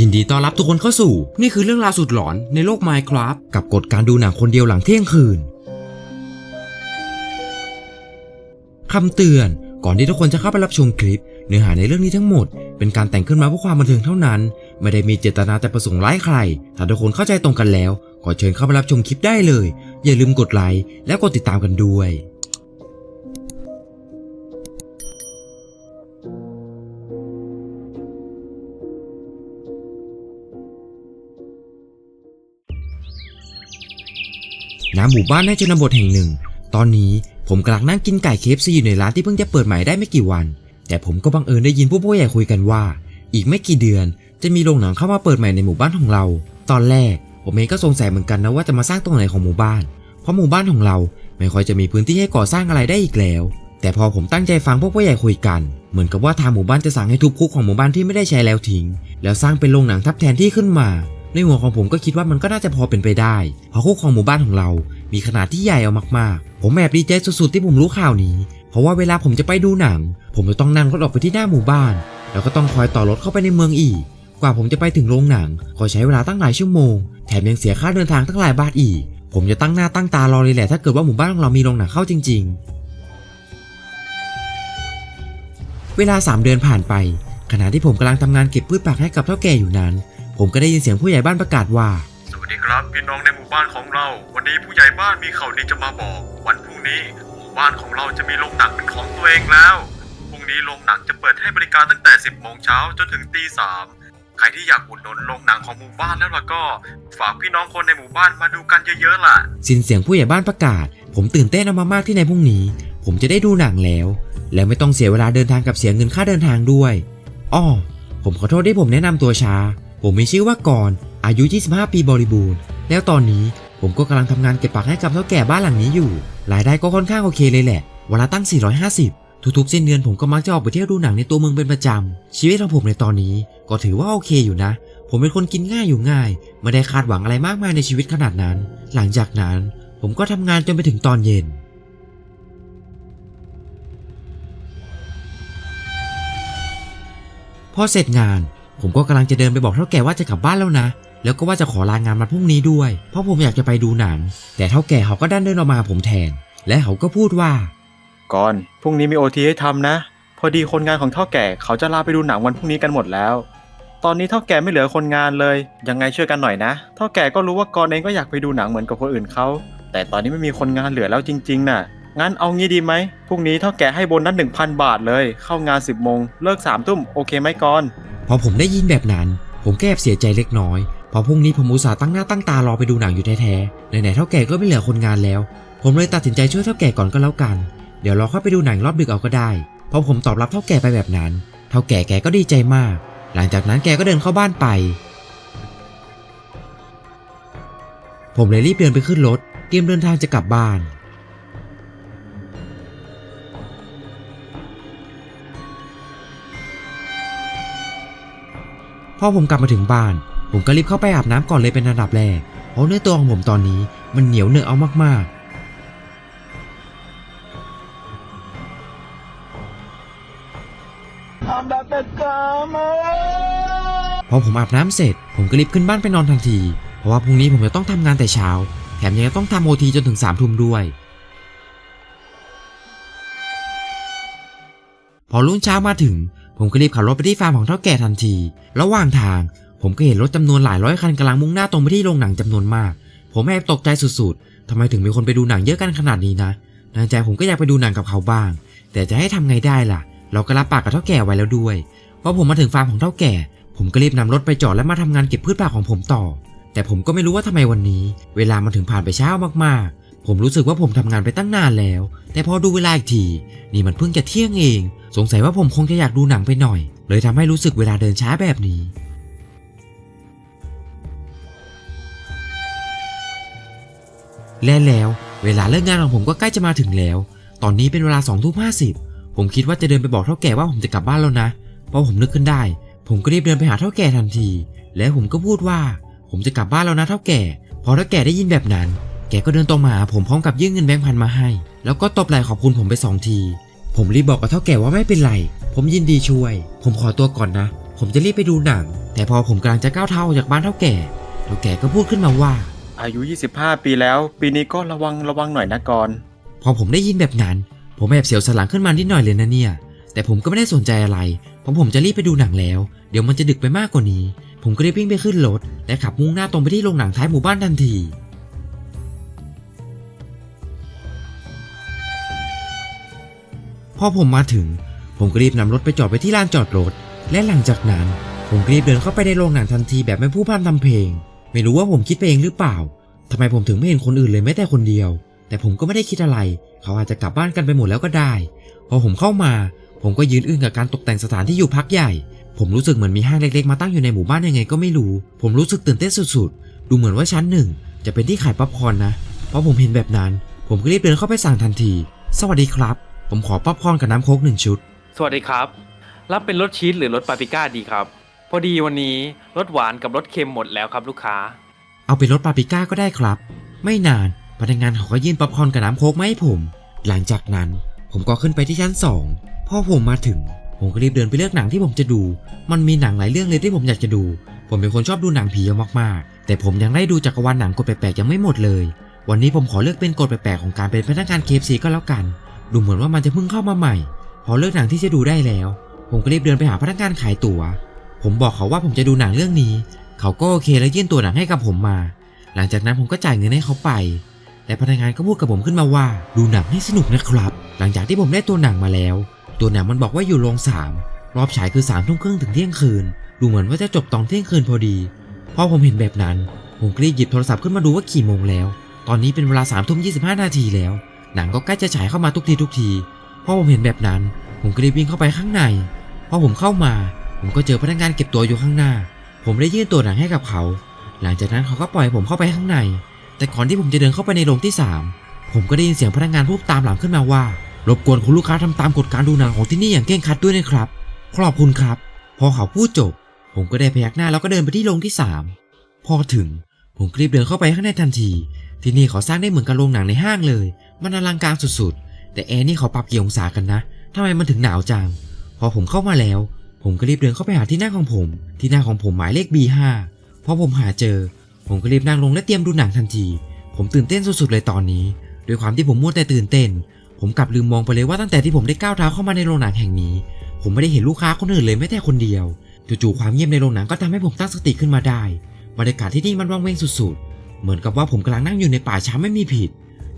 ยินดีต้อนรับทุกคนเข้าสู่ นี่คือเรื่องราวสุดหลอนในโลก Minecraft กับกฎการดูหนังคนเดียวหลังเที่ยงคืนคำเตือน ก่อนที่ทุกคนจะเข้าไปรับชมคลิป เนื้อหาในเรื่องนี้ทั้งหมด เป็นการแต่งขึ้นมาเพื่อความบันเทิงเท่านั้น ไม่ได้มีเจตนาแต่ประสงค์ร้ายใคร ถ้าทุกคนเข้าใจตรงกันแล้วก็เชิญเข้าไปรับชมคลิปได้เลย อย่าลืมกดไลค์และกดติดตามกันด้วย ณหมู่บ้านในชนบทแห่งหนึ่ง ตอนนี้ผมกำลังนั่งกินไก่เคฟซีอยู่ในร้านที่เพิ่งจะเปิดใหม่ได้ไม่กี่วัน แต่ผมก็บังเอิญได้ยินผู้ผู้ใหญ่คุยกันว่า อีกไม่กี่เดือนจะมีโรงหนังเข้ามาเปิดใหม่ในหมู่บ้านของเรา ตอนแรกผมเองก็สงสัยเหมือนกันนะว่าจะมาสร้างตรงไหนของหมู่บ้าน เพราะหมู่บ้านของเราไม่ค่อยจะมีพื้นที่ให้ก่อสร้างอะไรได้อีกแล้ว แต่พอผมตั้งใจฟังพวกผู้ใหญ่คุยกัน เหมือนกับว่าทางหมู่บ้านจะสั่งให้ทุบคุกของหมู่บ้านที่ไม่ได้ใช้แล้วทิ้ง แล้วสร้างเป็นโรงหนังทับแทนที่ขึ้นมา ในหัวของผมก็คิดว่ามันก็น่าจะพอเป็นไปได้ เพราะคุกของหมู่บ้านของเรา มีขนาดที่ใหญ่เอามากๆ ผมแอบดีใจสุดๆที่ผมรู้ข่าวนี้ เพราะว่าเวลาผมจะไปดูหนัง ผมจะต้องนั่งรถออกไปที่หน้าหมู่บ้าน แล้วก็ต้องคอยต่อรถเข้าไปในเมืองอีก กว่าผมจะไปถึงโรงหนัง ก็ใช้เวลาตั้งหลายชั่วโมง แถมยังเสียค่าเดินทางตั้งหลายบาทอีก ผมจะตั้งหน้าตั้งตารอเลยแหละถ้าเกิดว่าหมู่บ้านของเรามีโรงหนังเข้าจริง ๆ เวลา 3 เดือนผ่านไปขณะที่ผมกำลังทำงานเก็บพืชผักให้กับเท่าแก่อยู่นั้น ผมก็ได้ยินเสียงผู้ใหญ่บ้านประกาศว่า สวัสดีครับพี่น้องในหมู่บ้านของเรา วันนี้ผู้ใหญ่บ้านมีข่าวดีจะมาบอก วันพรุ่งนี้หมู่บ้านของเราจะมีโรงหนังเป็นของตัวเองแล้วพรุ่งนี้โรงหนังจะเปิดให้บริการตั้งแต่ 10โมงเช้าจนถึงตีสามใครที่อยากอุดหนุนโรงหนังของหมู่บ้านแล้วล่ะก็ ฝากพี่น้องคนในหมู่บ้านมาดูกันเยอะๆล่ะ สิ้นเสียงผู้ใหญ่บ้านประกาศ ผมตื่นเต้นเอามากๆที่ในพรุ่งนี้ ผมจะได้ดูหนังแล้ว แล้วไม่ต้องเสียเวลาเดินทางกับเสียเงินค่าเดินทางด้วยอ้อผมขอโทษที่ผมแนะนำตัวช้า ผมมีชื่อว่ากรณ์อายุ 25 ปีบริบูรณ์ แล้วตอนนี้ผมก็กำลังทำงานเก็บผักให้กับเท่าแก่บ้านหลังนี้อยู่ รายได้ก็ค่อนข้างโอเคเลยแหละวันละตั้ง 450 ทุกๆสิ้นเดือนผมก็มักจะออกไปเที่ยวดูหนังในตัวเมืองเป็นประจำ ชีวิตของผมในตอนนี้ก็ถือว่าโอเคอยู่นะ ผมเป็นคนกินง่ายอยู่ง่าย ไม่ได้คาดหวังอะไรมากมายในชีวิตขนาดนั้น หลังจากนั้น ผมก็ทำงานจนไปถึงตอนเย็นพอเสร็จงาน ผมก็กำลังจะเดินไปบอกเท่าแก่ว่าจะกลับบ้านแล้วนะ แล้วก็ว่าจะขอลางานมาพรุ่งนี้ด้วย เพราะผมอยากจะไปดูหนัง แต่เท่าแก่เขาก็ดันเดินออกมาผมแทน และเขาก็พูดว่า ก่อนพรุ่งนี้มีโอทีให้ทำนะ พอดีคนงานของเท่าแก่เขาจะลาไปดูหนังวันพรุ่งนี้กันหมดแล้ว ตอนนี้เท่าแก่ไม่เหลือคนงานเลย ยังไงช่วยกันหน่อยนะ เท่าแก่ก็รู้ว่ากรเองก็อยากไปดูหนังเหมือนกับคนอื่นเขา แต่ตอนนี้ไม่มีคนงานเหลือแล้วจริงๆ น่ะ งั้นเอางี้ดีไหมพรุ่งนี้เท่าแก่ให้โบนนั้น1,000บาทเลย เข้างาน10โมงเลิก3ทุ่มโอเคไหมกรพอผมได้ยินแบบนั้น ผมก็แอบเสียใจเล็กน้อยเพราะพรุ่งนี้ผมอุตส่าห์ตั้งหน้าตั้งตารอไปดูหนังอยู่แท้ๆไหนๆเท่าแก่ก็ไม่เหลือคนงานแล้ว ผมเลยตัดสินใจช่วยเท่าแก่ก่อนก็แล้วกัน เดี๋ยวเราเข้าไปดูหนังรอบดึกเอาก็ได้พอผมตอบรับเท่าแก่ไปแบบนั้น เท่าแก่แกก็ดีใจมาก หลังจากนั้นแกก็เดินเข้าบ้านไป ผมเลยรีบเดินไปขึ้นรถเตรียมเดินทางจะกลับบ้าน พอผมกลับมาถึงบ้าน ผมก็รีบเข้าไปอาบน้ำก่อนเลยเป็นอันดับแรกเพราะเนื้อตัวของผมตอนนี้มันเหนียวเหนอะเอามากๆพอผมอาบน้ำเสร็จ ผมก็รีบขึ้นบ้านไปนอนทันที เพราะว่าพรุ่งนี้ผมจะต้องทำงานแต่เช้า แถมยังจะต้องทำโอทีจนถึงสามทุ่มด้วย พอรุ่งเช้ามาถึง ผมก็รีบขับรถไปที่ฟาร์มของเท่าแก่ทันที ระหว่างทาง ผมก็เห็นรถจำนวนหลายร้อยคันกำลังมุ่งหน้าตรงไปที่โรงหนังจำนวนมาก ผมแอบตกใจสุดๆทำไมถึงมีคนไปดูหนังเยอะกันขนาดนี้นะในใจผมก็อยากไปดูหนังกับเขาบ้าง แต่จะให้ทำไงได้ล่ะ เราก็รับปากกับเท่าแก่ไว้แล้วด้วยพอผมมาถึงฟาร์มของเท่าแก่ ผมก็รีบนำรถไปจอดและมาทำงานเก็บพืชผักของผมต่อ แต่ผมก็ไม่รู้ว่าทำไมวันนี้ เวลามันถึงผ่านไปเช้ามากๆ ผมรู้สึกว่าผมทำงานไปตั้งนานแล้ว แต่พอดูเวลาอีกที นี่มันเพิ่งจะเที่ยงเอง สงสัยว่าผมคงจะอยากดูหนังไปหน่อย เลยทำให้รู้สึกเวลาเดินช้าแบบนี้ และแล้วเวลาเลิกงานของผมก็ใกล้จะมาถึงแล้ว ตอนนี้เป็นเวลา2องทุ่มห้าสิบผมคิดว่าจะเดินไปบอกเท่าแก่ว่าผมจะกลับบ้านแล้วนะ พอผมนึกขึ้นได้ ผมก็รีบเดินไปหาเท่าแก่ทันที และผมก็พูดว่า ผมจะกลับบ้านแล้วนะเท่าแก่ พอเท่าแก่ได้ยินแบบนั้น แกก็เดินตรงมาหาผมพร้อมกับยื่นเงินแบงค์พันมาให้ แล้วก็ตบไหล่ขอบคุณผมไปสองที ผมรีบบอกกับเท่าแก่ว่าไม่เป็นไร ผมยินดีช่วย ผมขอตัวก่อนนะพผมจะรีบไปดูหนัง แต่พอผมกำลังจะก้าวเท้าออกจากบ้านเท่าแก่ เท่าแก่ก็พูดขึ้นมาว่า อายุ 25 ปีแล้ว ปีนี้ก็ระวังระวังหน่อยนะกรณ์พอผมได้ยินแบบนั้น ผมแอบเสียวสนหลังขึ้นมานิดหน่อยเลยนะเนี่ย แต่ผมก็ไม่ได้สนใจอะไร เพราะผมจะรีบไปดูหนังแล้ว เดี๋ยวมันจะดึกไปมากกว่านี้ ผมก็รีบวิ่งไปขึ้นรถและขับมุ่งหน้าตรงไปที่โรงหนังท้ายหมู่บ้านทันที พอผมมาถึง ผมก็รีบนำรถไปจอดไว้ที่ลานจอดรถ และหลังจากนั้น ผมรีบเดินเข้าไปในโรงหนังทันทีแบบไม่พูดพร่ำทำเพลง ไม่รู้ว่าผมคิดไปเองหรือเปล่าทำไมผมถึงไม่เห็นคนอื่นเลยแม้แต่คนเดียว แต่ผมก็ไม่ได้คิดอะไร เขาอาจจะกลับบ้านกันไปหมดแล้วก็ได้ พอผมเข้ามา ผมก็ยืนอึ้งกับการตกแต่งสถานที่อยู่พักใหญ่ ผมรู้สึกเหมือนมีห้างเล็กๆมาตั้งอยู่ในหมู่บ้านยังไงก็ไม่รู้ ผมรู้สึกตื่นเต้นสุดๆ ดูเหมือนว่าชั้นหนึ่งจะเป็นที่ขายป๊อปคอร์นนะพอผมเห็นแบบนั้น ผมก็รีบเดินเข้าไปสั่งทันที สวัสดีครับ ผมขอป๊อปคอร์นกับน้ำโค้กหนึ่งชุด สวัสดีครับ รับเป็นรสชีสหรือรสปาปริก้าดีครับ พอดีวันนี้รสหวานกับรสเค็มหมดแล้วครับลูกค้า เอาเป็นรสปาปริก้าก็ได้ครับ ไม่นานพนักงานเขาก็ยื่นป๊อปคอร์นกับน้ำโค้กมาให้ผม หลังจากนั้นผมก็ขึ้นไปที่ชั้นสองพอผมมาถึง ผมก็รีบเดินไปเลือกหนังที่ผมจะดู มันมีหนังหลายเรื่องเลยที่ผมอยากจะดู ผมเป็นคนชอบดูหนังผีเยอะมากๆ แต่ผมยังได้ดูจักรวาลหนังกฎแปลกๆยังไม่หมดเลย วันนี้ผมขอเลือกเป็นกฎแปลกๆของการเป็นพนักงาน KFC ก็แล้วกัน ดูเหมือนว่ามันจะเพิ่งเข้ามาใหม่ พอเลือกหนังที่จะดูได้แล้ว ผมก็รีบเดินไปหาพนักงานขายตั๋ว ผมบอกเขาว่าผมจะดูหนังเรื่องนี้ เขาก็โอเคและยื่นตัวหนังให้กับผมมา หลังจากนั้นผมก็จ่ายเงินให้เขาไป และพนักงานก็พูดกับผมขึ้นมาว่า ดูหนังให้สนุกนะครับ หลังจากที่ผมได้ตัวหนังมาแล้ว ตัวหนังมันบอกว่าอยู่โรงสามรอบฉายคือสามทุ่มครึ่งถึงเที่ยงคืน ดูเหมือนว่าจะจบตอนเที่ยงคืนพอดี พอผมเห็นแบบนั้น ผมรีบหยิบโทรศัพท์ขึ้นมาดูว่ากี่โมงแล้ว ตอนนี้เป็นเวลาสามทุ่มยี่สิบห้านาทีแล้ว หนังก็ใกล้จะฉายเข้ามาทุกทีทุกทีพอผมเห็นแบบนั้น ผมก็รีบวิ่งเข้าไปข้างในพอผมเข้ามา ผมก็เจอพนักงานเก็บตัวอยู่ข้างหน้า ผมได้ยื่นตัวหนังให้กับเขา หลังจากนั้นเขาก็ปล่อยผมเข้าไปข้างใน แต่ก่อนที่ผมจะเดินเข้าไปในโรงที่ 3 ผมก็ได้ยินเสียงพนักงานพูดตามหลังขึ้นมาว่ารบกวนคุณลูกค้าทำตามกฎการดูหนังของที่นี่อย่างเคร่งครัดด้วยนะครับขอบคุณครับ พอเขาพูดจบ ผมก็ได้พยักหน้าแล้วก็เดินไปที่โรงที่ 3 พอถึงผมรีบเดินเข้าไปข้างในทันที ที่นี่เขาสร้างได้เหมือนกับโรงหนังในห้างเลย มันอลังการสุดๆ แต่แอร์นี่เขาปรับกี่องศากันนะทำไมมันถึงหนาวจัง พอผมเข้ามาแล้ว ผมก็รีบเดินเข้าไปหาที่นั่งของผม ที่นั่งของผมหมายเลข B5 พอผมหาเจอ ผมก็รีบนั่งลงและเตรียมดูหนังทันที ผมตื่นเต้นสุดๆเลยตอนนี้ ด้วยความที่ผมมัวแต่ตื่นเต้น ผมกลับลืมมองไปเลยว่าตั้งแต่ที่ผมได้ก้าวเท้าเข้ามาในโรงหนังแห่งนี้ ผมไม่ได้เห็นลูกค้าคนอื่นเลยแม้แต่คนเดียวจู่ๆความเงียบในโรงหนังก็ทำให้ผมตั้งสติขึ้นมาได้ บรรยากาศที่นี่มันวังเวงสุด เหมือนกับว่าผมกำลังนั่งอยู่ในป่าช้าไม่มีผิด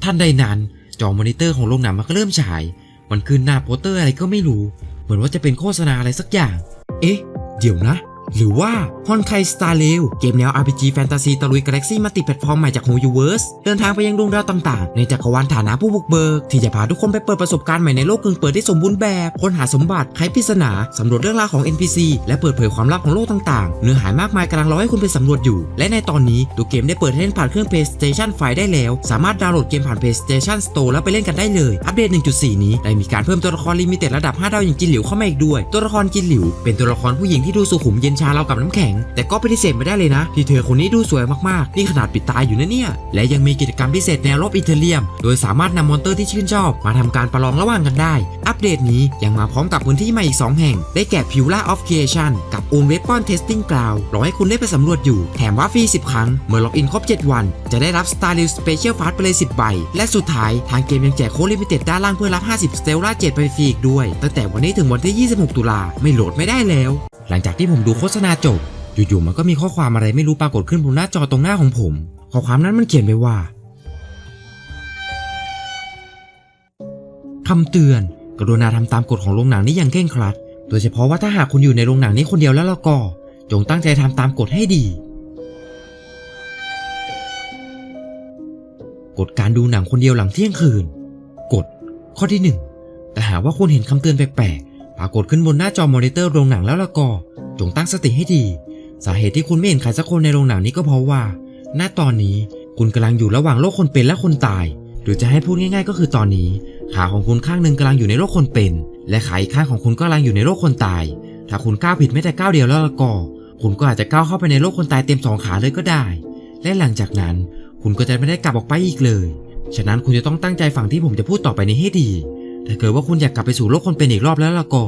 ท่านใดนั้นจอมอนิเตอร์ของโรงหนังมันก็เริ่มฉาย มันขึ้นหน้าโปสเตอร์อะไรก็ไม่รู้ เหมือนว่าจะเป็นโฆษณาอะไรสักอย่าง เอ๊ะ เดี๋ยวนะ หรือว่าฮอนไคสตาร์เลวเกมแนว RPG แฟนตาซีตะลุยกาแล็กซี่มาติดแพลตฟอร์มใหม่จากโฮยูเวิร์สเดินทางไปยังดวงดาวต่างๆ ในจักรวาลฐานะผู้บุกเบิก ที่จะพาทุกคนไปเปิดประสบการณ์ใหม่ในโลกกึ่งเปิดที่สมบูรณ์แบบค้นหาสมบัติไขปริศนาสำรวจเรื่องราวของ NPC และเปิดเผยความลับของโลกต่างๆ เนื้อหามากมายกำลังรอให้คุณไปสำรวจอยู่ และในตอนนี้ตัวเกมได้เปิดให้เล่นผ่านเครื่อง PlayStation 5ได้แล้ว สามารถดาวน์โหลดเกมผ่าน PlayStation Store แล้วไปเล่นกันได้เลย อัปเดต 1.4 นี้ได้มีการเพิ่มตัวละครลิมิเต็ดระดับ 5 ดาวอย่างจินหลิวเข้ามาอีกด้วย ตัวละครจินหลิวเป็นตัวละครผู้หญิงที่ดูสุขุมเย็นชาเรากับน้ำแข็ง แต่ก็ปฏิเสธไม่ได้เลยนะ ที่เธอคนนี้ดูสวยมากๆ นี่ขนาดปิดตาอยู่นะเนี่ย และยังมีกิจกรรมพิเศษแนวรบอิเทเรียม โดยสามารถนำมอนเตอร์ที่ชื่นชอบ มาทำการประลองระหว่างกันได้ อัปเดตนี้ยังมาพร้อมกับพื้นที่ใหม่อีก 2 แห่ง ได้แก่ p i l a of Creation กับ Own Weapon Testing Ground รอให้คุณได้ไปสำรวจอยู่ แถมว่าฟรี 10 ครั้ง เมื่อล็อกอินครบ 7 วัน จะได้รับ Star r e w Special Pass ไปเลย 10 ใบ และสุดท้ายทางเกมยังแจกโค้ดลิมิเต็ดด้านล่างเพื่อรับ 50 Stella 7 ไปฟรีอีกด้วย ตั้งแต่วันนี้ถึงวันที่ 26 ตุลาไม่โหลดไม่ได้แล้ว หลังจากที่ผมดูโฆษณาจบ อยู่ๆมันก็มีข้อความอะไรไม่รู้ปรากฏขึ้นบนหน้าจอตรงหน้าของผม ข้อความนั้นมันเขียนไว้ว่าคำเตือน กรุณาทำตามกฎของโรงหนังนี้อย่างเคร่งครัด โดยเฉพาะว่าถ้าหากคุณอยู่ในโรงหนังนี้คนเดียวแล้วล้วก็ จงตั้งใจทำตามกฎให้ดีกฎการดูหนังคนเดียวหลังเที่ยงคืน กฎข้อที่หนึ่งแต่หากว่าคุณเห็นคำเตือนแปลก ปรากฏขึ้นบนหน้าจอมอนิเตอร์โรงหนังแล้วล้วก็จงตั้งสติให้ดี สาเหตุที่คุณไม่เห็นใครสักคนในโรงหนังนี้ก็เพราะว่า ณตอนนี้คุณกำลังอยู่ระหว่างโลกคนเป็นและคนตาย หรือจะให้พูดง่าย ๆ ก็คือตอนนี้ ขาของคุณข้างหนึ่งกำลังอยู่ในโลกคนเป็น และขาอีกข้างของคุณก็กำลังอยู่ในโลกคนตาย ถ้าคุณก้าวผิดแม้แต่ก้าวเดียวแล้วก็คุณก็อาจจะก้าวเข้าไปในโลกคนตายเต็มสองขาเลยก็ได้ และหลังจากนั้น คุณก็จะไม่ได้กลับออกไปอีกเลย ฉะนั้นคุณจะต้องตั้งใจฟังที่ผมจะพูดต่อไปนี้ให้ดี ถ้าเกิดว่าคุณอยากกลับไปสู่โลกคนเป็นอีกรอบแล้วล่ะก็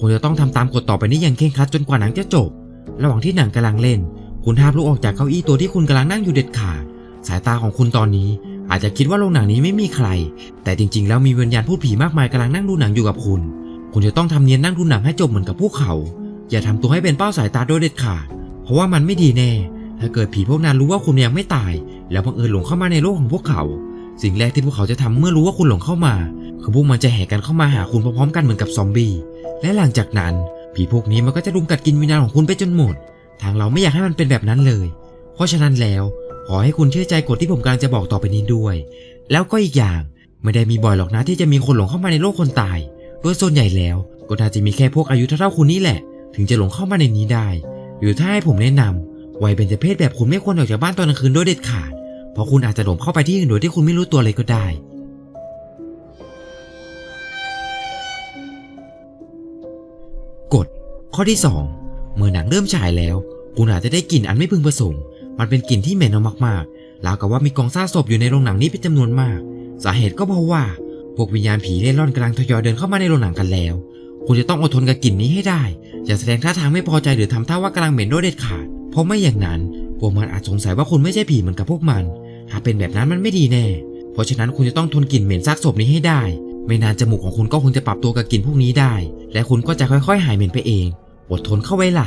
คุณจะต้องทำตามกฎต่อไปนี้อย่างเคร่งครัดจนกว่าหนังจะจบ ระหว่างที่หนังกำลังเล่น คุณห้ามลุกออกจากเก้าอี้ตัวที่คุณกำลังนั่งอยู่เด็ดขาด สายตาของคุณตอนนี้ อาจจะคิดว่าโรงหนังนี้ไม่มีใคร แต่จริงๆ แล้วมีวิญญาณพูดผีมากมายกำลังนั่งดูหนังอยู่กับคุณ คุณจะต้องทำเนียนนั่งดูหนังให้จบเหมือนกับพวกเขา อย่าทำตัวให้เป็นเป้าสายตาโดยเด็ดขาด เพราะว่ามันไม่ดีแน่ ถ้าเกิดผีพวกนั้นรู้ว่าคุณยังไม่ตาย แล้วบังเอิญหลงเข้ามาในโลกของพวกเขา สิ่งแรกที่พวกเขาจะทำเมื่อรู้ว่าคุณหลงเข้ามา คือพวกมันจะแห่กันเข้ามาหาคุณพร้อมๆกันเหมือนกับซอมบี้ และหลังจากนั้นผีพวกนี้มันก็จะรุมกัดกินวิญญาณของคุณไปจนหมด ทางเราไม่อยากให้มันเป็นแบบนั้นเลย เพราะฉะนั้นแล้วขอให้คุณเชื่อใจกฎที่ผมกำลังจะบอกต่อไปนี้ด้วย แล้วก็อีกอย่างไม่ได้มีบ่อยหรอกนะที่จะมีคนหลงเข้ามาในโลกคนตาย โดยส่วนใหญ่แล้วก็น่าจะมีแค่พวกอายุเท่าๆคุณนี่แหละ ถึงจะหลงเข้ามาในนี้ได้ หรือถ้าให้ผมแนะนำวัยเบญจเพศแบบคุณไม่ควรออกจากบ้านตอนกลางคืนโดยเด็ดขาด เพราะคุณอาจจะหลงเข้าไปที่อื่นโดยที่คุณไม่รู้ตัวเลยก็ได้ ข้อที่ 2 เมื่อหนังเริ่มฉายแล้ว คุณอาจจะได้กลิ่นอันไม่พึงประสงค์ มันเป็นกลิ่นที่เหม็นเอามากๆราวกับว่ามีกองซากศพอยู่ในโรงหนังนี้เป็นจำนวนมาก สาเหตุก็เพราะว่า พวกวิญญาณผีเล่ร่อนกำลังทยอยเดินเข้ามาในโรงหนังกันแล้ว คุณจะต้องอดทนกับกลิ่นนี้ให้ได้ อย่าแสดงท่าทางไม่พอใจหรือทำท่าว่ากำลังเหม็นโดยเด็ดขาด เพราะไม่อย่างนั้น พวกมันอาจสงสัยว่าคุณไม่ใช่ผีเหมือนกับพวกมัน หากเป็นแบบนั้นมันไม่ดีแน่ เพราะฉะนั้นคุณจะต้องทนกลิ่นเหม็นซากศพนี้ให้ได้ ไม่นานจมูกของคุณก็คงจะปรับตัวกับกลิ่นพวกนี้ได้ และคุณก็จะค่อย ๆ หายเหม็นไปเอง อดทนเข้าไว้ล่ะ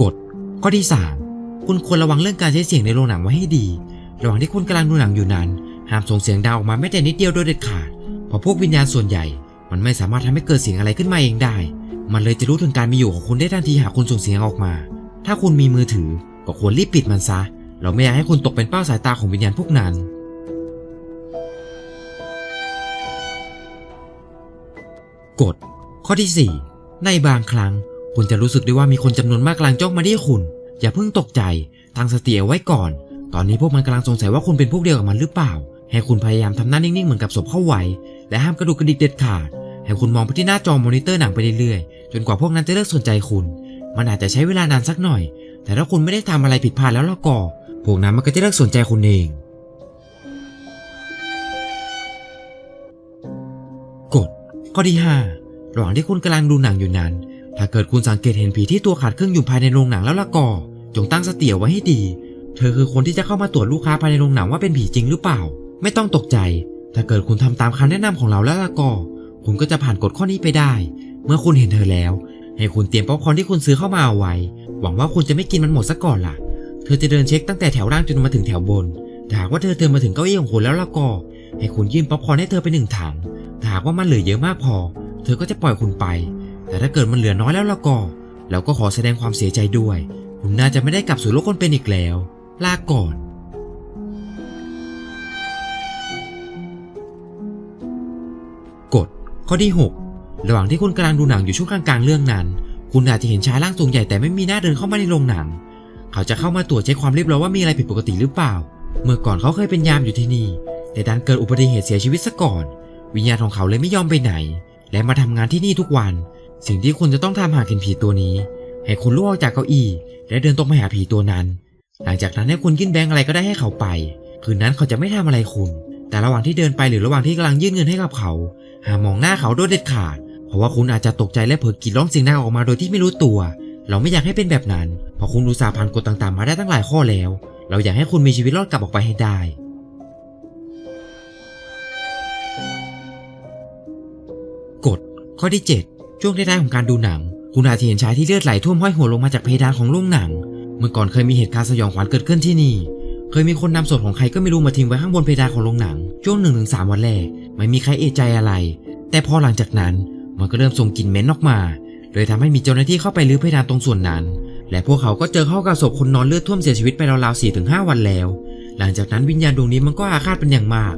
กฎข้อที่ 3 คุณควรระวังเรื่องการใช้เสียงในโรงหนังไว้ให้ดี ระหว่างที่คุณกำลังดูหนังอยู่นั้น ห้ามส่งเสียงดังออกมาแม้แต่นิดเดียวโดยเด็ดขาด เพราะพวกวิญญาณส่วนใหญ่ มันไม่สามารถทำให้เกิดเสียงอะไรขึ้นมาเองได้ มันเลยจะรู้ถึงการมีอยู่ของคุณได้ทันทีหากคุณส่งเสียงออกมา ถ้าคุณมีมือถือก็ควรรีบปิดมันซะ เราไม่อยากให้คุณตกเป็นเป้าสายตาของวิญญาณพวกนั้น กฎ ข้อที่ 4 ในบางครั้ง คุณจะรู้สึกได้ว่ามีคนจำนวนมากกำลังจ้องมาที่คุณ อย่าเพิ่งตกใจ ตั้งสติเอาไว้ก่อน ตอนนี้พวกมันกำลังสงสัยว่าคุณเป็นพวกเดียวกับมันหรือเปล่า ให้คุณพยายามทำหน้านิ่งๆเหมือนกับศพเข้าไว้ และห้ามกระดุกกระดิกเด็ดขาด ให้คุณมองไปที่หน้าจอมอนิเตอร์หนังไปเรื่อยๆ จนกว่าพวกนั้นจะเลิกสนใจคุณ มันอาจจะใช้เวลานานสักหน่อย แต่ถ้าคุณไม่ได้ทำอะไรผิดพลาดแล้วล่ะก็ พวกนั้นมันก็จะเลิกสนใจคุณเองกฎ ข้อที่ 5 ระหว่างที่คุณกำลังดูหนังอยู่นั้น ถ้าเกิดคุณสังเกตเห็นผีที่ตัวขาดครึ่งอยู่ภายในโรงหนังแล้วละก็จงตั้งสติเอาไว้ให้ดี เธอคือคนที่จะเข้ามาตรวจลูกค้าภายในโรงหนังว่าเป็นผีจริงหรือเปล่า ไม่ต้องตกใจ ถ้าเกิดคุณทำตามคำแนะนำของเราแล้วละก็คุณก็จะผ่านกฎข้อนี้ไปได้ เมื่อคุณเห็นเธอแล้ว ให้คุณเตรียมป๊อปคอร์นที่คุณซื้อเข้ามาเอาไว้ หวังว่าคุณจะไม่กินมันหมดซะก่อนล่ะ เธอจะเดินเช็คตั้งแต่แถวล่างจนมาถึงแถวบนถ้าหากว่าเธอเดินมาถึงเก้าอี้ของคุณแล้วละก็ให้คุณยื่นป๊อปคอร์นให้เธอไปหนึ่งถัง หากว่ามันเหลือเยอะมากพอ เธอก็จะปล่อยคุณไป แต่ถ้าเกิดมันเหลือน้อยแล้วละก็เราก็ขอแสดงความเสียใจด้วย คุณน่าจะไม่ได้กลับสู่โลกคนเป็นอีกแล้ว ลาก่อนกฎข้อที่ 6 ระหว่างที่คุณกำลังดูหนังอยู่ช่วงกลางๆเรื่องนั้น คุณอาจจะเห็นชายร่างทรงใหญ่แต่ไม่มีหน้าเดินเข้ามาในโรงหนัง เขาจะเข้ามาตรวจเช็คความเรียบร้อยว่ามีอะไรผิดปกติหรือเปล่า เมื่อก่อนเขาเคยเป็นยามอยู่ที่นี่ แต่ดันเกิดอุบัติเหตุเสียชีวิตซะก่อน วิญญาณของเขาเลยไม่ยอมไปไหน และมาทำงานที่นี่ทุกวัน สิ่งที่คุณจะต้องทำหากเห็นผีตัวนี้ ให้คุณลุกออกจากเก้าอี้ และเดินตรงไปหาผีตัวนั้น หลังจากนั้นให้คุณยื่นแบงค์อะไรก็ได้ให้เขาไป คืนนั้นเขาจะไม่ทำอะไรคุณ แต่ระหว่างที่เดินไปหรือระหว่างที่กำลังยื่นเงินให้กับเขา หามองหน้าเขาโดยเด็ดขาด เพราะว่าคุณอาจจะตกใจและเผลอกรีดร้องเสียงดังออกมาโดยที่ไม่รู้ตัว เราไม่อยากให้เป็นแบบนั้น เพราะคุณอุตส่าห์ผ่านกฎต่างๆ มาได้ตั้งหลายข้อแล้ว เราอยากให้คุณมีชีวิตรอดกลับออกไปให้ได้ ข้อที่ 7 ช่วงท้ายๆของการดูหนัง คุณอาจจะเห็นชายที่เลือดไหลท่วมห้อยหัวลงมาจากเพดานของโรงหนัง เมื่อก่อนเคยมีเหตุการณ์สยองขวัญเกิดขึ้นที่นี่ เคยมีคนนำศพของใครก็ไม่รู้มาทิ้งไว้ข้างบนเพดานของโรงหนัง ช่วงหนึ่งถึงสามวันแรกไม่มีใครเอะใจอะไร แต่พอหลังจากนั้นมันก็เริ่มส่งกลิ่นเหม็นออกมาโดยทำให้มีเจ้าหน้าที่เข้าไปรื้อเพดานตรงส่วนนั้น และพวกเขาก็เจอเข้ากับศพคนนอนเลือดท่วมเสียชีวิตไปราวๆสี่ถึงห้าวันแล้ว หลังจากนั้นวิญญาณดวงนี้มันก็อาฆาตเป็นอย่างมาก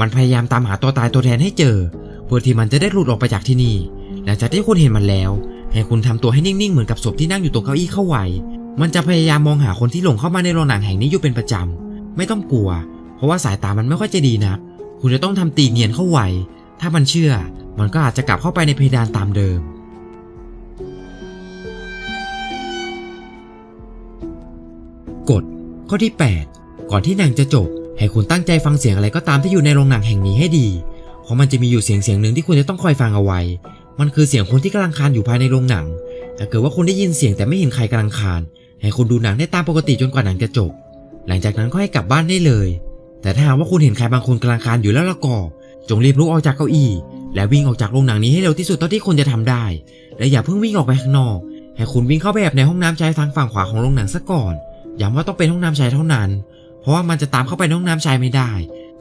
มันพยายามตามหาตัวตายตัวแทนให้เจอ เพื่อที่มันจะได้หลุดออกไปจากที่นี่ หลังจากที่คุณเห็นมันแล้ว ให้คุณทำตัวให้นิ่งๆ เหมือนกับศพที่นั่งอยู่ตรงเก้าอี้เข้าไว้ มันจะพยายามมองหาคนที่หลงเข้ามาในโรงหนังแห่งนี้อยู่เป็นประจำไม่ต้องกลัว เพราะว่าสายตามันไม่ค่อยจะดีนัก คุณจะต้องทำตีเนียนเข้าไว้ ถ้ามันเชื่อ มันก็อาจจะกลับเข้าไปในเพดานตามเดิมกฎข้อที่ 8 ก่อนที่หนังจะจบ ให้คุณตั้งใจฟังเสียงอะไรก็ตามที่อยู่ในโรงหนังแห่งนี้ให้ดี ราะมันจะมีอยู่เสียงเสียงหนึ่งที่คุณจะต้องคอยฟังเอาไว้ มันคือเสียงคนที่กำลังคานอยู่ภายในโรงหนัง ถ้าเกิดว่าคุณได้ยินเสียงแต่ไม่เห็นใครกำลังคาน ให้คุณดูหนังได้ตามปกติจนกว่าหนังจะจบ หลังจากนั้นก็ให้กลับบ้านได้เลย แต่ถ้าหากว่าคุณเห็นใครบางคนกำลังคานอยู่แล้วละก็ จงรีบลุกออกจากเก้าอี้ และวิ่งออกจากโรงหนังนี้ให้เร็วที่สุดเท่าที่คุณจะทำได้ และอย่าเพิ่งวิ่งออกไปข้างนอก ให้คุณวิ่งเข้าไปแอบในห้องน้ำชายทางฝั่งขวาของโรงหนังซะก่อน ย้ำว่าต้องเป็นห้องน้ำชายเท่านั้น เพราะว่ามันจะตามเข้าไปในห้องน้ำชายไม่ได้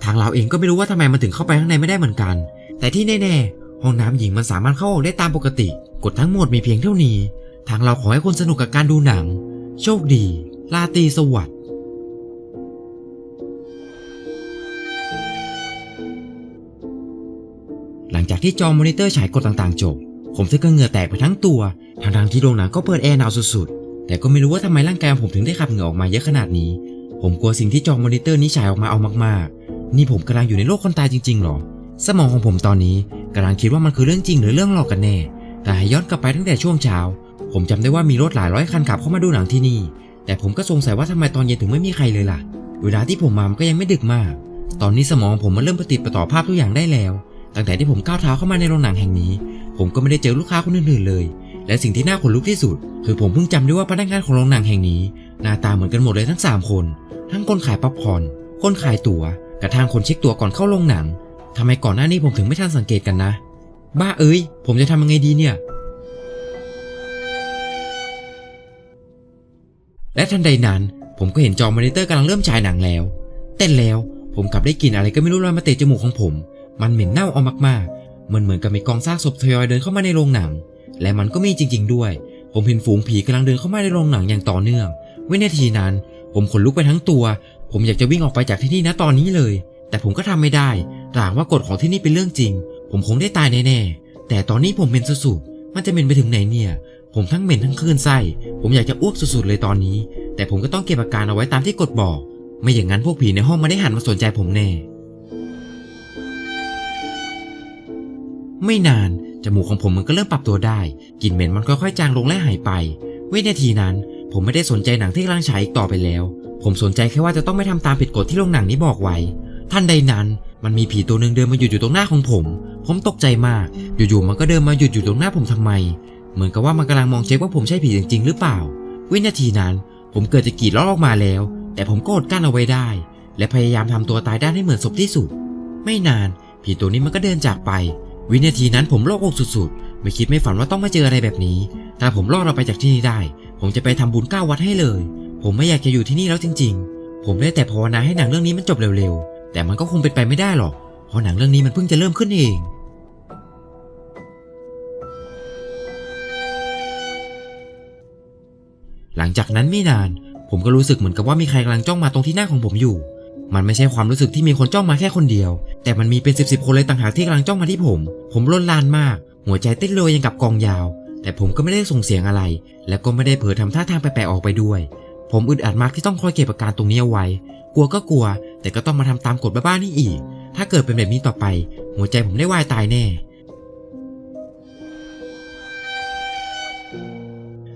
ทางเราเองก็ไม่รู้ว่าทำไมมันถึงเข้าไปข้างในไม่ได้เหมือนกัน แต่ที่แน่ๆ ห้องน้ำหญิงมันสามารถเข้าออกได้ตามปกติ กฎทั้งหมดมีเพียงเท่านี้ ทางเราขอให้คุณสนุกกับการดูหนัง โชคดี ลาตีสวัสดิ์หลังจากที่จอมอนิเตอร์ฉายกฎต่างๆ จบ ผมซึ่งก็เหงื่อแตกไปทั้งตัวทางทางที่โรงหนังก็เปิดแอร์หนาวสุดๆ แต่ก็ไม่รู้ว่าทำไมร่างกายผมถึงได้ขับเหงื่อออกมาเยอะขนาดนี้ ผมกลัวสิ่งที่จอมอนิเตอร์นี้ฉายออกมาเอามากๆ นี่ผมกำลังอยู่ในโลกคนตายจริงๆหรอ สมองของผมตอนนี้กำลังคิดว่ามันคือเรื่องจริงหรือเรื่องหลอกกันแน่ แต่ย้อนกลับไปตั้งแต่ช่วงเช้า ผมจำได้ว่ามีรถหลายร้อยคันขับเข้ามาดูหนังที่นี่ แต่ผมก็สงสัยว่าทำไมตอนเย็นถึงไม่มีใครเลยล่ะ เวลาที่ผมมามันก็ยังไม่ดึกมาก ตอนนี้สมองผมมันเริ่มประติดประต่อภาพทุกอย่างได้แล้ว ตั้งแต่ที่ผมก้าวเท้าเข้ามาในโรงหนังแห่งนี้ ผมก็ไม่ได้เจอลูกค้าคนอื่นๆเลย และสิ่งที่น่าขนลุกที่สุด คือผมเพิ่งจำได้ว่าพนักงานของโรงหนังแห่งนี้ หน้าตาเหมือนกันหมดเลยทั้งสามคน ทั้งคนขายป๊อปคอนคนขายตั๋ว กระทั่งคนเช็คตัวก่อนเข้าโรงหนังทำไมก่อนหน้านี้ผมถึงไม่ทันสังเกตกันนะ บ้าเอ้ย ผมจะทำยังไงดีเนี่ย และทันใดนั้น ผมก็เห็นจอมอนิเตอร์กำลังเริ่มฉายหนังแล้ว แต่แล้วผมกลับได้กลิ่นอะไรก็ไม่รู้ลอยมาเตะจมูกของผม มันเหม็นเน่าเอามากๆ มันเหมือนกับมีกองซากศพทยอยเดินเข้ามาในโรงหนัง และมันก็มีจริง ๆ ด้วย ผมเห็นฝูงผีกำลังเดินเข้ามาในโรงหนังอย่างต่อเนื่อง วินาทีนั้น ผมขนลุกไปทั้งตัว ผมอยากจะวิ่งออกไปจากที่นี่นะตอนนี้เลย แต่ผมก็ทำไม่ได้ถ้าหากว่ากฎของที่นี่เป็นเรื่องจริง ผมคงได้ตายแน่ๆ แต่ตอนนี้ผมเหม็นสุดๆมันจะเหม็นไปถึงไหนเนี่ย ผมทั้งเหม็นทั้งคลื่นไส้ ผมอยากจะอ้วกสุดๆเลยตอนนี้ แต่ผมก็ต้องเก็บอาการเอาไว้ตามที่กฎบอก ไม่อย่างนั้นพวกผีในห้องมันได้หันมาสนใจผมแน่ ไม่นานจมูกของผมมันก็เริ่มปรับตัวได้ กลิ่นเหม็นมันค่อยๆจางลงและหายไป วินาทีนั้น ผมไม่ได้สนใจหนังที่กำลังฉายอีกต่อไปแล้ว ผมสนใจแค่ว่าจะต้องไม่ทำตามผิดกฎที่โรงหนังนี้บอกไว้ ท่านใดนั้นมันมีผีตัวหนึ่งเดินมาหยุดอยู่ตรงหน้าของผม ผมตกใจมาก อยู่ๆมันก็เดินมาหยุดอยู่ตรงหน้าผมทำไม เหมือนกับว่ามันกำลังมองเช็คว่าผมใช่ผีจริง ๆ หรือเปล่า วินาทีนั้น ผมเกิดจะกรีดร้องออกมาแล้ว แต่ผมก็อดกั้นเอาไว้ได้ และพยายามทำตัวตายด้านให้เหมือนศพที่สุด ไม่นาน ผีตัวนี้มันก็เดินจากไป วินาทีนั้นผมโล่งอกสุดๆ ไม่คิดไม่ฝันว่าต้องมาเจออะไรแบบนี้ ถ้าผมรอดเราไปจากที่นี่ได้ ผมจะไปทำบุญเก้าวัดให้เลย ผมไม่อยากจะอยู่ที่นี่แล้วจริง ๆ ผมได้แต่ภาวนาให้หนังเรื่องนี้มันจบเร็วๆ แต่มันก็คงเป็นไปไม่ได้หรอก เพราะหนังเรื่องนี้มันเพิ่งจะเริ่มขึ้นเอง หลังจากนั้นไม่นาน ผมก็รู้สึกเหมือนกับว่ามีใครกำลังจ้องมาตรงที่หน้าของผมอยู่ มันไม่ใช่ความรู้สึกที่มีคนจ้องมาแค่คนเดียว แต่มันมีเป็นสิบสิบคนเลยต่างหากที่กำลังจ้องมาที่ผม ผมร่นลานมาก หัวใจเต้นเร็วยังกับกองยาว แต่ผมก็ไม่ได้ส่งเสียงอะไร และก็ไม่ได้เผลอทำท่าทางแปลกๆออกไปด้วย ผมอึดอัดมากที่ต้องคอยเก็บอาการตรงนี้เอาไว้ กลัวก็กลัว แต่ก็ต้องมาทำตามกฎบ้าๆนี่อีก ถ้าเกิดเป็นแบบนี้ต่อไป หัวใจผมได้วายตายแน่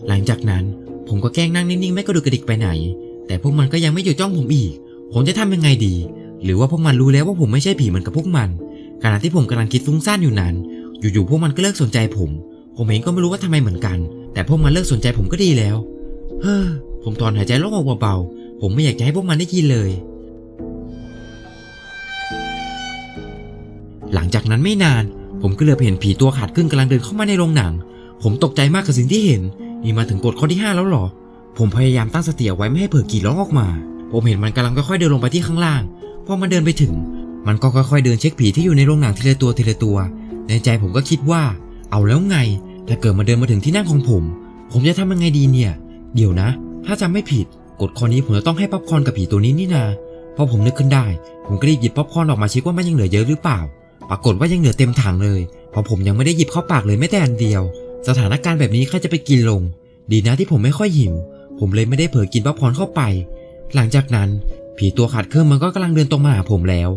หลังจากนั้นผมก็แกล้งนั่งนิ่งๆ ไม่กระดุกกระดิกไปไหน แต่พวกมันก็ยังไม่หยุดจ้องผมอีก ผมจะทำยังไงดี หรือว่าพวกมันรู้แล้วว่าผมไม่ใช่ผีเหมือนกับพวกมัน ขณะที่ผมกำลังคิดฟุ้งซ่านอยู่นั้น อยู่ๆพวกมันก็เลิกสนใจผม ผมเองก็ไม่รู้ว่าทำไมเหมือนกัน แต่พวกมันเลิกสนใจผมก็ดีแล้ว เฮ้อ ผมถอนหายใจโล่งออกเบาๆ ผมไม่อยากจะให้พวกมันได้ยินเลย หลังจากนั้นไม่นาน ผมก็เหลือบเห็นผีตัวขาดครึ่งกำลังเดินเข้ามาในโรงหนัง ผมตกใจมากกับสิ่งที่เห็น นี่มาถึงกฎข้อที่ 5 แล้วหรอ ผมพยายามตั้งสติเอาไว้ไม่ให้เผลอกรีดร้องออกมา ผมเห็นมันกำลังค่อยๆเดินลงไปที่ข้างล่าง พอมันเดินไปถึง มันก็ค่อยๆเดินเช็คผีที่อยู่ในโรงหนังทีละตัวทีละตัว ในใจผมก็คิดว่า เอาแล้วไง ถ้าเกิดมาเดินมาถึงที่นั่งของผม ผมจะทำยังไงดีเนี่ย เดี๋ยวนะ ถ้าจำไม่ผิดกฎข้อนี้ผมจะต้องให้ป๊อปคอนกับผีตัวนี้นี่นาพอผมนึกขึ้นได้ ผมก็รีบหยิบป๊อปคอนออกมาเช็คว่ามันยังเหลือเยอะหรือเปล่า ปรากฏว่ายังเหลือเต็มถังเลยเพราะผมยังไม่ได้หยิบเข้าปากเลยแม้แต่อันเดียว สถานการณ์แบบนี้ใครจะไปกินลง ดีนะที่ผมไม่ค่อยหิว ผมเลยไม่ได้เผลอกินป๊อปคอนเข้าไป หลังจากนั้น ผีตัวขาดเครื่องมันก็กำลังเดินตรงมาหาผมแล้ว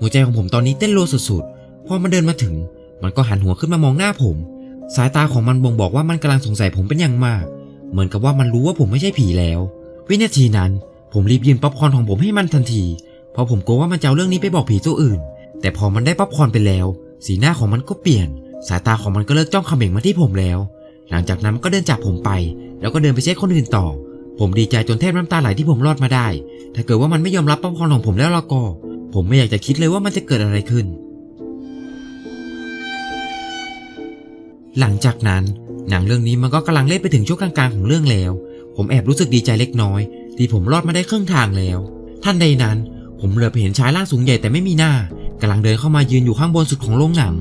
หัวใจของผมตอนนี้เต้นรัวสุดๆพอมันเดินมาถึง มันก็หันหัวขึ้นมามองหน้าผม สายตาของมันบ่งบอกว่ามันกำลังสงสัยผมเป็นอย่างมาก เหมือนกับว่ามันรู้ว่าผมไม่ใช่ผีแล้ว วินาทีนั้น ผมรีบยืนป๊อปคอนของผมให้มันทันที เพราะผมกลัวว่ามันจะเอาเรื่องนี้ไปบอกผีตัวอื่น แต่พอมันได้ป๊อปคอนไปแล้ว สีหน้าของมันก็เปลี่ยน สายตาของมันก็เลิกจ้องเขม็งมาที่ผมแล้ว หลังจากนั้นก็เดินจากผมไป แล้วก็เดินไปเช็คคนอื่นต่อ ผมดีใจจนแทบน้ำตาไหลที่ผมรอดมาได้ ถ้าเกิดว่ามันไม่ยอมรับป๊อปคอนของผมแล้วละก็ ผมไม่อยากจะคิดเลยว่ามันจะเกิดอะไรขึ้น หลังจากนั้น หนังเรื่องนี้มันก็กำลังเล่นไปถึงช่วงกลางๆของเรื่องแล้ว ผมแอบรู้สึกดีใจเล็กน้อย ที่ผมรอดมาได้ครึ่งทางแล้ว ท่านใดนั้น ผมเหลือไปเห็นชายร่างสูงใหญ่แต่ไม่มีหน้ากำลังเดินเข้ามายืนอยู่ข้างบนสุดของโรงหนัง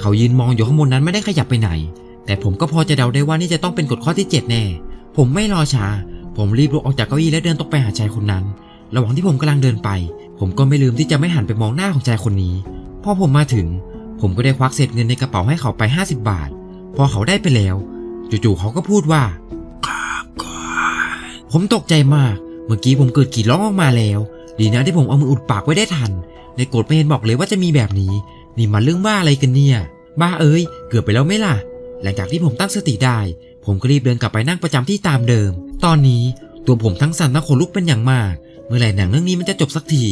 เขายืนมองอยู่ข้างบนนั้นไม่ได้ขยับไปไหน แต่ผมก็พอจะเดาได้ว่านี่จะต้องเป็นกฎข้อที่ 7 แน่ ผมไม่รอช้า ผมรีบลุกออกจากเก้าอี้และเดินตรงไปหาชายคนนั้น ระหว่างที่ผมกำลังเดินไป ผมก็ไม่ลืมที่จะไม่หันไปมองหน้าของชายคนนี้ พอผมมาถึง ผมก็ได้ควักเศษเงินในกระเป๋าให้เขาไป 50 บาท พอเขาได้ไปแล้ว จู่ๆเขาก็พูดว่าผมตกใจมาก เมื่อกี้ผมเกิดกรีดร้องออกมาแล้ว ดีนะที่ผมเอามืออุดปากไว้ได้ทัน ในกฎไม่เห็นบอกเลยว่าจะมีแบบนี้ นี่มันเรื่องบ้าอะไรกันเนี่ย บ้าเอ้ย เกือบไปแล้วไหม่ล่ะ หลังจากที่ผมตั้งสติได้ ผมก็รีบเดินกลับไปนั่งประจำที่ตามเดิม ตอนนี้ตัวผมทั้งสั่นทั้งขนลุกเป็นอย่างมาก เมื่อไหร่หนังเรื่องนี้มันจะจบสักที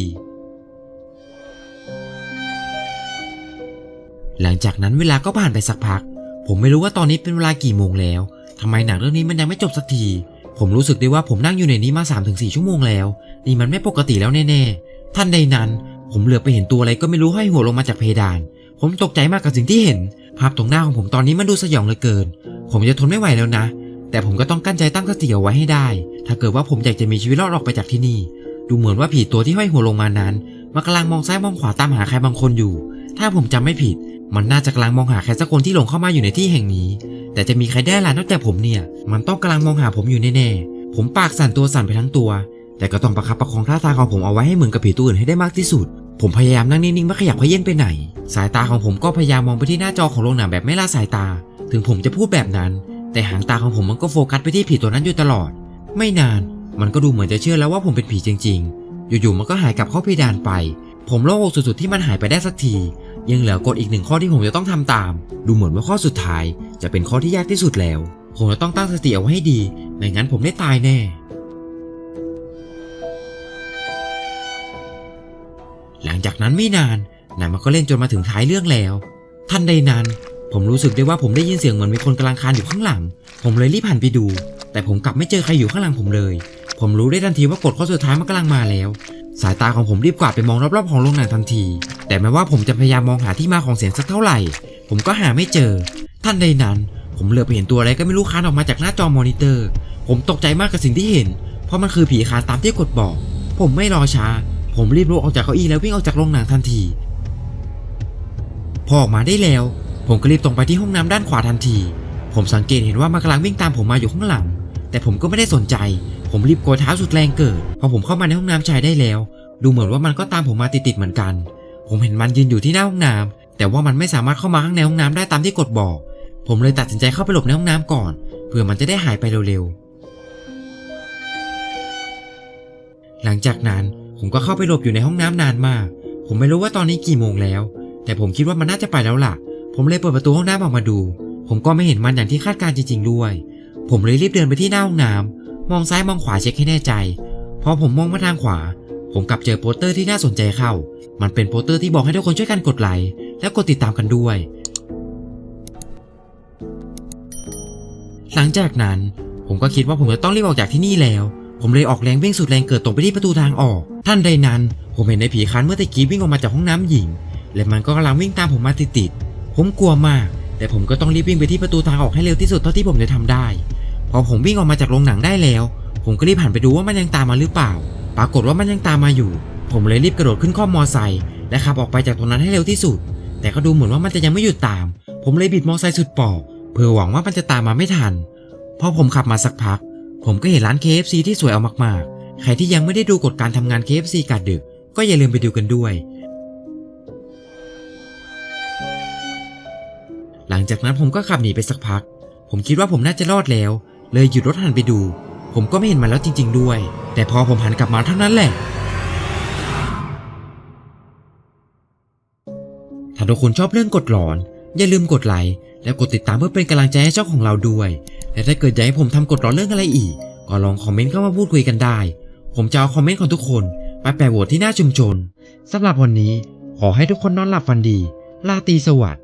หลังจากนั้นเวลาก็ผ่านไปสักพัก ผมไม่รู้ว่าตอนนี้เป็นเวลากี่โมงแล้วทำไมหนังเรื่องนี้มันยังไม่จบสักที ผมรู้สึกได้ว่าผมนั่งอยู่ในนี้มา 3-4 ชั่วโมงแล้ว นี่มันไม่ปกติแล้วแน่ๆท่านใดนั้น ผมเหลือไปเห็นตัวอะไรก็ไม่รู้ห้อยหัวลงมาจากเพดาน ผมตกใจมากกับสิ่งที่เห็น ภาพตรงหน้าของผมตอนนี้มันดูสยองเหลือเกิน ผมจะทนไม่ไหวแล้วนะ แต่ผมก็ต้องกั้นใจตั้งสติเอาไว้ให้ได้ ถ้าเกิดว่าผมอยากจะมีชีวิตรอดออกไปจากที่นี่ ดูเหมือนว่าผีตัวที่ห้อยหัวลงมานั้นมันกำลังมองซ้ายมองขวาตามหาใครบางคนอยู่ ถ้าผมจำไม่ผิด มันน่าจะกำลังมองหาใครสักคนที่หลงเข้ามาอยู่ในที่แห่งนี้ แต่จะมีใครได้ล่ะนอกจากผมเนี่ย มันต้องกำลังมองหาผมอยู่แน่ๆ ผมปากสั่นตัวสั่นไปทั้งตัว แต่ก็ต้องประคับประคองท่าทางของผมเอาไว้ให้เหมือนกับผีตัวอื่นให้ได้มากที่สุด ผมพยายามนั่งนิ่งๆไม่ขยับเขยื้อนไปไหน สายตาของผมก็พยายามมองไปที่หน้าจอของโรงหนังแบบไม่ละสายตา ถึงผมจะพูดแบบนั้น แต่หางตาของผมมันก็โฟกัสไปที่ผีตัวนั้นอยู่ตลอด ไม่นาน มันก็ดูเหมือนจะเชื่อแล้วว่าผมเป็นผีจริง ๆ อยู่ๆมันก็หายกลับเข้าเพดานไป ผมโล่งอกสุดๆที่มันหายไปได้สักที ยังเหลือกฎอีกหนึ่งข้อที่ผมจะต้องทำตาม ดูเหมือนว่าข้อสุดท้าย จะเป็นข้อที่ยากที่สุดแล้ว ผมจะต้องตั้งสติเอาไว้ให้ดี ไม่งั้นผมได้ตายแน่ หลังจากนั้นไม่นานหนังมันก็เล่นจนมาถึงท้ายเรื่องแล้ว ทันใดนั้น ผมรู้สึกได้ว่าผมได้ยินเสียงเหมือนมีคนกำลังคานอยู่ข้างหลัง ผมเลยรีบหันไปดู แต่ผมกลับไม่เจอใครอยู่ข้างหลังผมเลย ผมรู้ได้ทันทีว่ากฎข้อสุดท้ายมันกำลังมาแล้ว สายตาของผมรีบกวาดไปมองรอบๆของโรงหนังทันที แต่แม้ว่าผมจะพยายามมองหาที่มาของเสียงสักเท่าไหร่ ผมก็หาไม่เจอ ท่านใดนั้น ผมเหลือไปเห็นตัวอะไรก็ไม่รู้คานออกมาจากหน้าจอมอนิเตอร์ ผมตกใจมากกับสิ่งที่เห็น เพราะมันคือผีคานตามที่กฎบอก ผมไม่รอช้า ผมรีบลุกออกจากเก้าอี้แล้ววิ่งออกจากโรงหนังทันที พอออกมาได้แล้ว ผมก็รีบตรงไปที่ห้องน้ำด้านขวาทันที ผมสังเกตเห็นว่ามันกำลังวิ่งตามผมมาอยู่ข้างหลัง แต่ผมก็ไม่ได้สนใจ ผมรีบโกยเท้าสุดแรงเกิด พอผมเข้ามาในห้องน้ำชายได้แล้ว ดูเหมือนว่ามันก็ตามผมมาติดๆเหมือนกัน ผมเห็นมันยืนอยู่ที่หน้าห้องน้ำแต่ว่ามันไม่สามารถเข้ามาข้างในห้องน้ำได้ตามที่กฎบอก ผมเลยตัดสินใจเข้าไปหลบในห้องน้ำก่อน เพื่อมันจะได้หายไปเร็วๆ หลังจากนั้นผมก็เข้าไปหลบอยู่ในห้องน้ำนานมาก ผมไม่รู้ว่าตอนนี้กี่โมงแล้ว แต่ผมคิดว่ามันน่าจะไปแล้วล่ะ ผมเลยเปิดประตูห้องน้ำออกมาดู ผมก็ไม่เห็นมันอย่างที่คาดการณ์จริง ๆ ด้วย ผมเลยรีบเดินไปที่หน้าห้องน้ำ มองซ้ายมองขวาเช็คให้แน่ใจ พอผมมองมาทางขวา ผมกลับเจอโปสเตอร์ที่น่าสนใจเข้า มันเป็นโปสเตอร์ที่บอกให้ทุกคนช่วยกันกดไลค์และกดติดตามกันด้วย หลังจากนั้น ผมก็คิดว่าผมจะต้องรีบออกจากที่นี่แล้ว ผมเลยออกแรงวิ่งสุดแรงเกิดตรงไปที่ประตูทางออก ท่านใดนั้น ผมเห็นในผีคันเมื่อตะกี้วิ่งออกมาจากห้องน้ำหญิง และมันก็กำลังวิ่งตามผมมาติดๆผมกลัวมาก แต่ผมก็ต้องรีบวิ่งไปที่ประตูทางออกให้เร็วที่สุดเท่าที่ผมจะทำได้ พอผมวิ่งออกมาจากโรงหนังได้แล้ว ผมก็รีบหันไปดูว่ามันยังตามมาหรือเปล่า ปรากฏว่ามันยังตามมาอยู่ ผมเลยรีบกระโดดขึ้นข้อมมอไซค์และขับออกไปจากตรงนั้นให้เร็วที่สุด แต่ก็ดูเหมือนว่ามันจะยังไม่หยุดตาม ผมเลยบิดมอไซค์สุดปอกเพื่อหวังว่ามันจะตามมาไม่ทัน พอผมขับมาสักพัก ผมก็เห็นร้าน KFC ที่สวยเอามากๆ ใครที่ยังไม่ได้ดูกฎการทำงาน KFC กาดดึก ก็อย่าลืมไปดูกันด้วย หลังจากนั้นผมก็ขับหนีไปสักพัก ผมคิดว่าผมน่าจะรอดแล้ว เลยหยุดรถหันไปดู ผมก็ไม่เห็นมันแล้วจริง ๆ ด้วย แต่พอผมหันกลับมาเท่านั้นแหละ ถ้าทุกคนชอบเรื่องกดหลอน อย่าลืมกดไลค์และกดติดตามเพื่อเป็นกำลังใจให้เจ้าของเราด้วย และถ้าเกิดอยากให้ผมทำกดหลอนเรื่องอะไรอีก ก็ลองคอมเมนต์เข้ามาพูดคุยกันได้ ผมจะเอาคอมเมนต์ของทุกคนไปแปะโหวตที่หน้าชุมชนสำหรับวันนี้ขอให้ทุกคนนอนหลับฝันดีลาตีสวัสดิ